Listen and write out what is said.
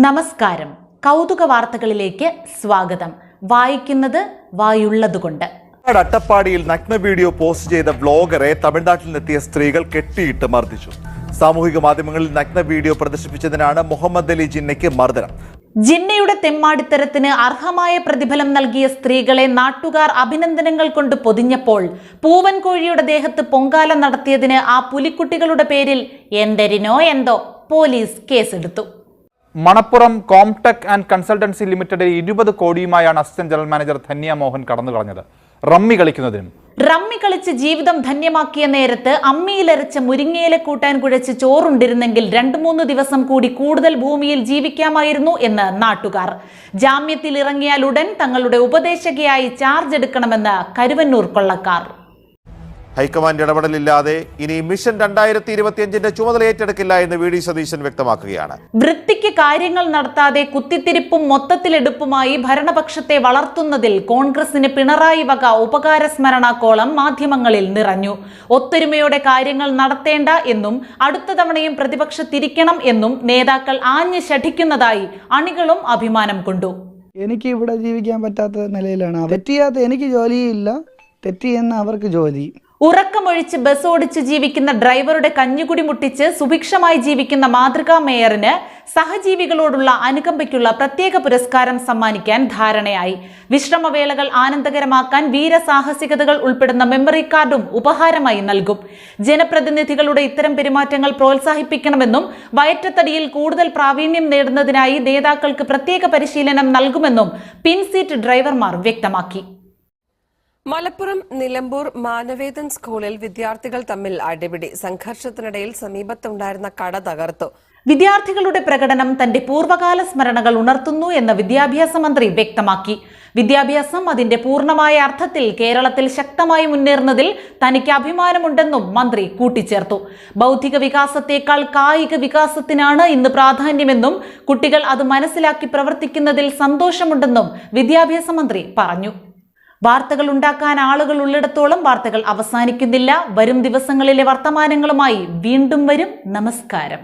നമസ്കാരം. കൗതുക വാർത്തകളിലേക്ക് സ്വാഗതം. വായിക്കുന്നത് വായുള്ളതുകൊണ്ട്. അട്ടപ്പാടിയിൽ നഗ്ന വീഡിയോ പോസ്റ്റ് ചെയ്ത വ്ലോഗറെ തമിഴ്നാട്ടിൽ നിന്നെത്തിയ സ്ത്രീകൾ കെട്ടിയിട്ട് മർദ്ദിച്ചു. സാമൂഹിക മാധ്യമങ്ങളിൽ നഗ്ന വീഡിയോ പ്രദർശിപ്പിച്ചതിനാണ് മുഹമ്മദ് അലി ജിന്നയ്ക്ക് മർദ്ദനം. ജിന്നയുടെ തെമ്മാടിത്തരത്തിന് അർഹമായ പ്രതിഫലം നൽകിയ സ്ത്രീകളെ നാട്ടുകാർ അഭിനന്ദനങ്ങൾ കൊണ്ട് പൊതിഞ്ഞപ്പോൾ പൂവൻ കോഴിയുടെ ദേഹത്ത് പൊങ്കാല നടത്തിയതിന് ആ പുലിക്കുട്ടികളുടെ പേരിൽ എന്തരിനോ എന്തോ പോലീസ് കേസെടുത്തു. മണപ്പുറം കോംടെക് ആൻഡ് കൺസൾട്ടൻസി ലിമിറ്റഡിൽ ഇരുപത് കോടിയുമായാണ് assistant general manager Dhanya Mohan കടന്നു കളഞ്ഞത്. റമ്മി കളിക്കുന്നതിനും. റമ്മി കളിച്ച് ജീവിതം ധന്യമാക്കിയ നേരത്ത് അമ്മിയിലരച്ച മുരിങ്ങയില കൂട്ടാൻ കുഴച്ച് ചോറുണ്ടിരുന്നെങ്കിൽ രണ്ടു മൂന്ന് ദിവസം കൂടി കൂടുതൽ ഭൂമിയിൽ ജീവിക്കാമായിരുന്നു എന്ന് നാട്ടുകാർ. ജാമ്യത്തിൽ ഇറങ്ങിയാൽ ഉടൻ തങ്ങളുടെ ഉപദേശകയായി ചാർജ് എടുക്കണമെന്ന് കരുവന്നൂർ കൊള്ളക്കാർ. ഹൈക്കമാൻഡ് ഇടപെടലില്ലാതെ ഇനി മിഷൻ രണ്ടായിരത്തി ഇരുപത്തിയഞ്ചിന്റെ ചുമതല ഏറ്റെടുക്കില്ല എന്ന് വി ഡി സതീശൻ വ്യക്തമാക്കുകയാണ്. വൃത്തിക്ക് കാര്യങ്ങൾ നടത്താതെ കുത്തിത്തിരിപ്പും മൊത്തത്തിലെടുപ്പുമായി ഭരണപക്ഷത്തെ വളർത്തുന്നതിൽ കോൺഗ്രസിന് പിണറായി വക ഉപകാര സ്മരണാക്കോളം മാധ്യമങ്ങളിൽ നിറഞ്ഞു. ഒത്തൊരുമയോടെ കാര്യങ്ങൾ നടത്തേണ്ട എന്നും അടുത്ത തവണയും പ്രതിപക്ഷത്തിരിക്കണം എന്നും നേതാക്കൾ ആഞ്ഞു ശഠിക്കുന്നതായി അണികളും അഭിമാനം കൊണ്ടു. എനിക്ക് ഇവിടെ ജീവിക്കാൻ പറ്റാത്ത നിലയിലാണ്. തെറ്റിയാത്ത എനിക്ക് ജോലിയില്ല. തെറ്റിയെന്ന് അവർക്ക് ജോലി. ഉറക്കമൊഴിച്ച് ബസ് ഓടിച്ച് ജീവിക്കുന്ന ഡ്രൈവറുടെ കഞ്ഞുകുടി മുട്ടിച്ച് സുഭിക്ഷമായി ജീവിക്കുന്ന മാതൃകാ മേയറിന് സഹജീവികളോടുള്ള അനുകമ്പയ്ക്കുള്ള പ്രത്യേക പുരസ്കാരം സമ്മാനിക്കാൻ ധാരണയായി. വിശ്രമവേളകൾ ആനന്ദകരമാക്കാൻ വീരസാഹസികതകൾ ഉൾപ്പെടുന്ന മെമ്മറി കാർഡും ഉപഹാരമായി നൽകും. ജനപ്രതിനിധികളുടെ ഇത്തരം പെരുമാറ്റങ്ങൾ പ്രോത്സാഹിപ്പിക്കണമെന്നും വയറ്റത്തടിയിൽ കൂടുതൽ പ്രാവീണ്യം നേടുന്നതിനായി നേതാക്കൾക്ക് പ്രത്യേക പരിശീലനം നൽകുമെന്നും പിൻസീറ്റ് ഡ്രൈവർമാർ വ്യക്തമാക്കി. മലപ്പുറം നിലമ്പൂർ മാനവേദൻ സ്കൂളിൽ വിദ്യാർത്ഥികൾ തമ്മിൽ അടിപിടി. സംഘർഷത്തിനിടയിൽ സമീപത്തുണ്ടായിരുന്ന കട തകർത്തു. വിദ്യാർത്ഥികളുടെ പ്രകടനം തന്റെ പൂർവകാല സ്മരണകൾ ഉണർത്തുന്നു എന്ന് വിദ്യാഭ്യാസ മന്ത്രി വ്യക്തമാക്കി. വിദ്യാഭ്യാസം അതിന്റെ പൂർണമായ അർത്ഥത്തിൽ കേരളത്തിൽ ശക്തമായി മുന്നേറുന്നതിൽ തനിക്ക് അഭിമാനമുണ്ടെന്നും മന്ത്രി കൂട്ടിച്ചേർത്തു. ബൗദ്ധിക വികാസത്തേക്കാൾ കായിക വികാസത്തിനാണ് ഇന്ന് പ്രാധാന്യമെന്നും കുട്ടികൾ അത് മനസ്സിലാക്കി പ്രവർത്തിക്കുന്നതിൽ സന്തോഷമുണ്ടെന്നും വിദ്യാഭ്യാസ മന്ത്രി പറഞ്ഞു. വാർത്തകൾ ഉണ്ടാക്കാൻ ആളുകൾ ഉള്ളിടത്തോളം വാർത്തകൾ അവസാനിക്കുന്നില്ല. വരും ദിവസങ്ങളിലെ വർത്തമാനങ്ങളുമായി വീണ്ടും വരും. നമസ്കാരം.